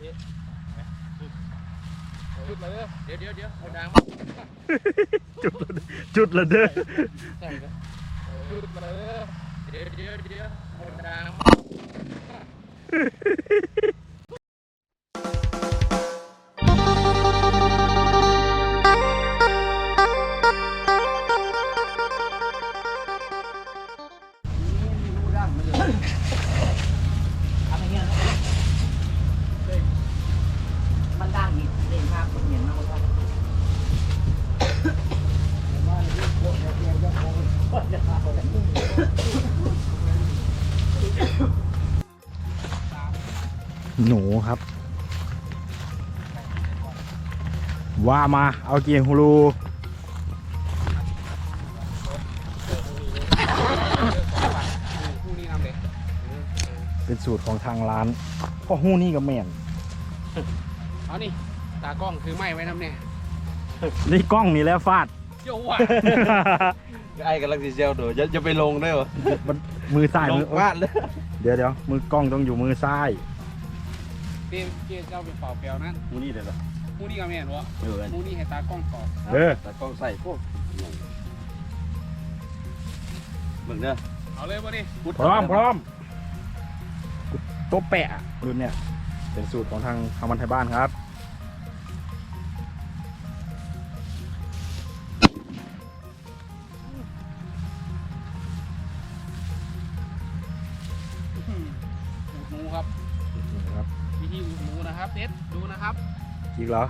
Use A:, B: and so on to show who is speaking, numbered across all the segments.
A: จุดเลยเดี๋ยวเดี๋ยวเดี๋ยวเอาดัง
B: จุดละจุดละเด้อ
A: ใช่เลยจุดมาเลยเดี๋ยวเดี๋ยวเดี๋ยวเอาดัง
C: หนู
B: ครับ ว่ามาเอาเกียงฮูรู
A: คู่นี้นำเลย
B: เป็นสูตรของทางร้านพ่อฮู้นี่ก็แม่น
A: เอานี่ตากล้องคือไม้ไว้น้ำเนี่ย
B: นี่กล้องนี่แหล้วฟาด
A: โย่ว่ะ
D: ไอ้กำลังสิเซลเดี๋ยวจะจะไปลงด้วยวะ
B: มันมือซ้าย
D: ลง
B: มือ
D: บ้านเลย
B: เดี๋ยวเดี๋ยวมือกล้องต้องอยู่มือซ้าย
A: เตี้ยเตี้ยเจ้าเป็นเป่าเปียวนั้น
D: มูนี่เดี๋ยวละ
A: คู่นี้ก็แม่นวะ
D: เออ
A: คู่นี้ให้ตากล้องต่อ
B: เออ
D: แต่กล้องใส่พวกเหมือนเด้อ
A: เอาเลยบ่ดิ
B: พร้อมพร้อมโต๊ะแปะรุ่นเนี่ยเป็นสูตรของทางทางมันไทยบ้านครับ
A: อูดหมูครับ
B: นี่ครับ
A: วิธีอูดหมูนะครับเด็ดดูนะครับ
B: อีกเหรอ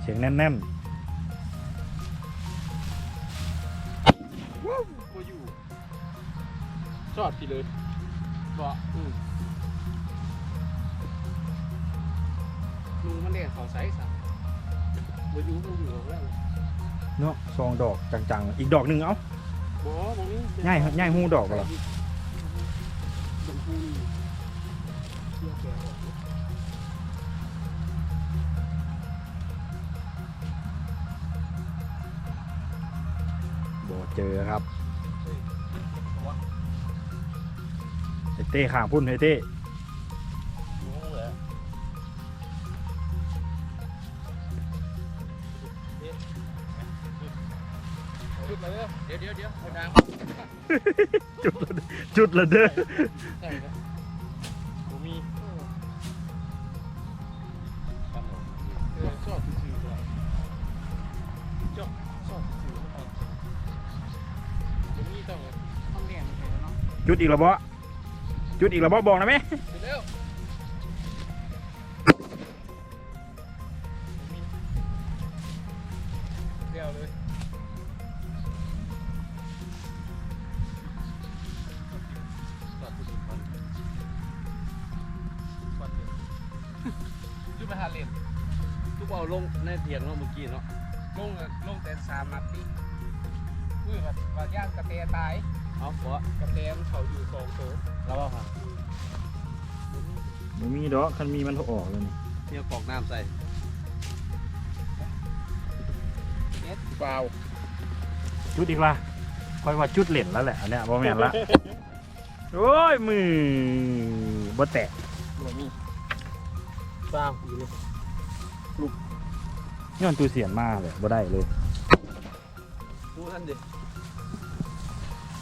B: เสียงแน่น
A: ก็อยู่จอดทีเลยบอกอืมลุงมันเรียกเขาไซส์สัตว์บ่อยู่มันอยู่ของเรา
B: ๆเนาะซองดอกจังๆ อีกดอกหนึ่งเอ้า
A: บ่บ่มี
B: ง่ายง่ายหูดอกเหรอ
A: ดอกหูนี่
B: บ่เจอครับไอเต้ข่างพุ่นไอเต้
A: จุดลยเดี๋ยวเดี๋ยวเดี๋ยวเอาดัง
B: จุดจุดละเด้อ
A: เออชอบซื่อๆเบ้องต้องเรียนไปแล้วเนาะ
B: จุดอีกแล้วบ่จุดอีกแล้วบ่บอกนะแม่
A: จุดเร็วเร็วเลย เอา
D: ลงในเถียงเนาะเมื่อกี้เนาะ
A: ลงอะลงแต่สามนาทีอุ้ยแบบว่าย่างกระเตยตาย
D: เอาเพราะ
A: กระเตยมันเขาอยู่สองตัว
D: เราว่าค่ะ
B: ไม่มีดอกคันมีมันออกเลยนี่
D: เนี่ยกรอกน้ำใส่
A: เน็ตเปล่า
B: จุดอีกละคอยว่าจุดเหรียญแล้วแหละอันเนี้ยบ่แม่นละ โอ้ยมือบ่แตก
A: บ่มีเปล่าอยู่เลย
B: ย้อนตูเสียนมากเลยบ่ได้เลย
D: มูนั่นดิ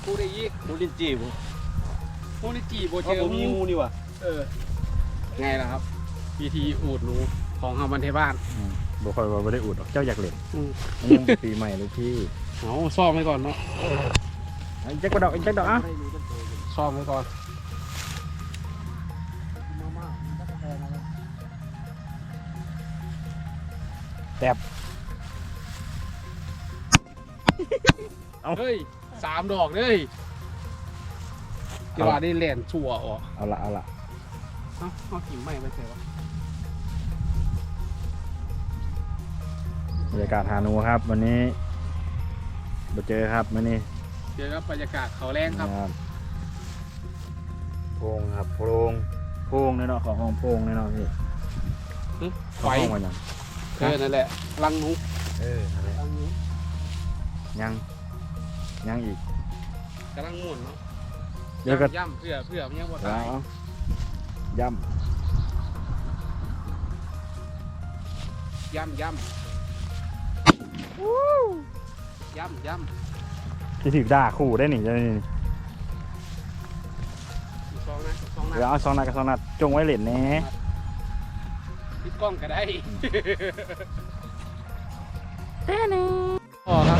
A: กูได้ยีก
D: มูลินจีบุ
A: กูได้จีโบเจ
D: เอา
A: อ
D: ผมมีงูนี่ว่ะ
A: เออ ไงล่ะครับพิธีอูดหนูของเฮาบันเทบ้าน
B: อืมบ่ค่อยว่าบ่ได้อุดหรอกเจ้าอยากเล่น
A: อืม
B: อันนี้มันปีใหม่เลยพี่
A: เอาซ่อมไว้ก่อนเนาะ
B: ไอ้แจ็คกระดอกไอ้แจ็คดอกอะ
A: ซ่อมไว้ก่อน เฮ้ยสามดอกเลยเดี๋ยวว่าได้แล่นชั่วออก
B: เอาละเอาละ
A: เอ้าเอาถิ่มไม่ไปเถอะวะ
B: บรรยากาศหาหนูครับ วันนี้บ่เจอครับวันนี้
A: เดี๋ยวครับบรรยากาศเขาแรงครับ
B: ครับโพรงครับโพรงโพรงเนาะของห้องโพรงเนาะพี่
A: ไฟ
B: ห้องว่าหยัง
A: เออนั่นแหละลังหนู
B: เออนั่นแหละ
A: ลังหนู
B: ยังยังอีก
A: กำลังหมุนเนาะ
B: เดี๋ยวก็
A: ย่ำเพื่อเพื่อมันยังบ่
B: แล้
A: ตายว
B: ย่
A: ย่ำย่ำย่ำย่
B: จะถือด่าขู่ได้หนิจะนี่ำ
A: อีกสองนะอีกสองนะ
B: เดี๋ยวเอาซองนัดกับซองนัดจงไว้เล่นแหน่
A: ปิดกล้องก็ได้ต่อครับ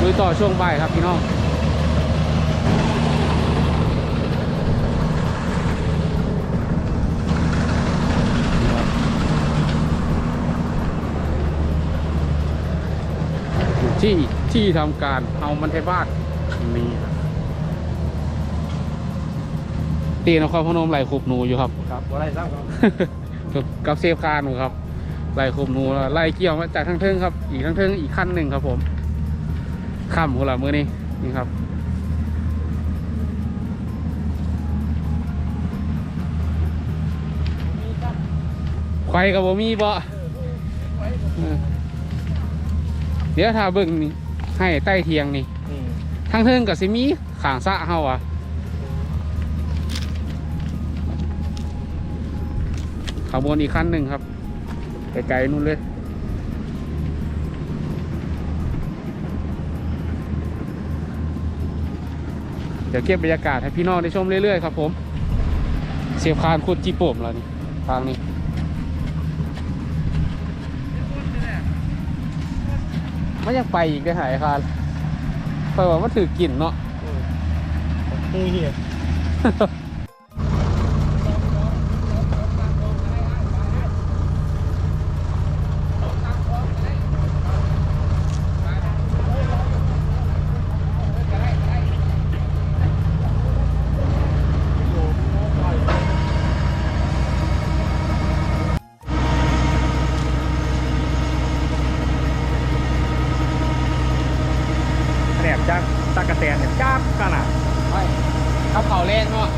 A: ลุยต่อช่วงบ่ายครับพี่น้องอยู่ที่ที่ทำการเอามันไทยบ้าน
B: นี่ครับ
A: ตีนครพนมไหลขุบหนูอยู่ครับ
B: ครับอะไรซ้ำครับ
A: กับกับเซฟคาร์หนูครับไล่ขุบหนูแล้วไล่เกี่ยวมาจากทั้งเทิงครับ อีกทั้งเทิงอีกขั้นหนึ่งครับผมข้ามหัวหลังมือนี้นี่ครับไข่กับบ่มีบ่เออเดี๋ยวถ้าเบิ่งนี่ให้ใต้เทียงนี่
B: นี่
A: ทั้งเทิงกับซิมีขางสะเฮาอะ ขบวนอีกขั้นหนึ่งครับไกลๆนู่นเลยเดี๋ยวเก็บบรรยากาศให้พี่น้องได้ชมเรื่อยๆครับผม เสียบคานขุดจีโป่มแล้วนี่ทางนี้มันยังไปอีกได้หายคานเพราะว่ามันถือกลิ่นเนาะ
B: นี่เหี้ย ตากระแตนเนี่ยจ้าขนาด
A: ไปขับเผาแรงเนาะ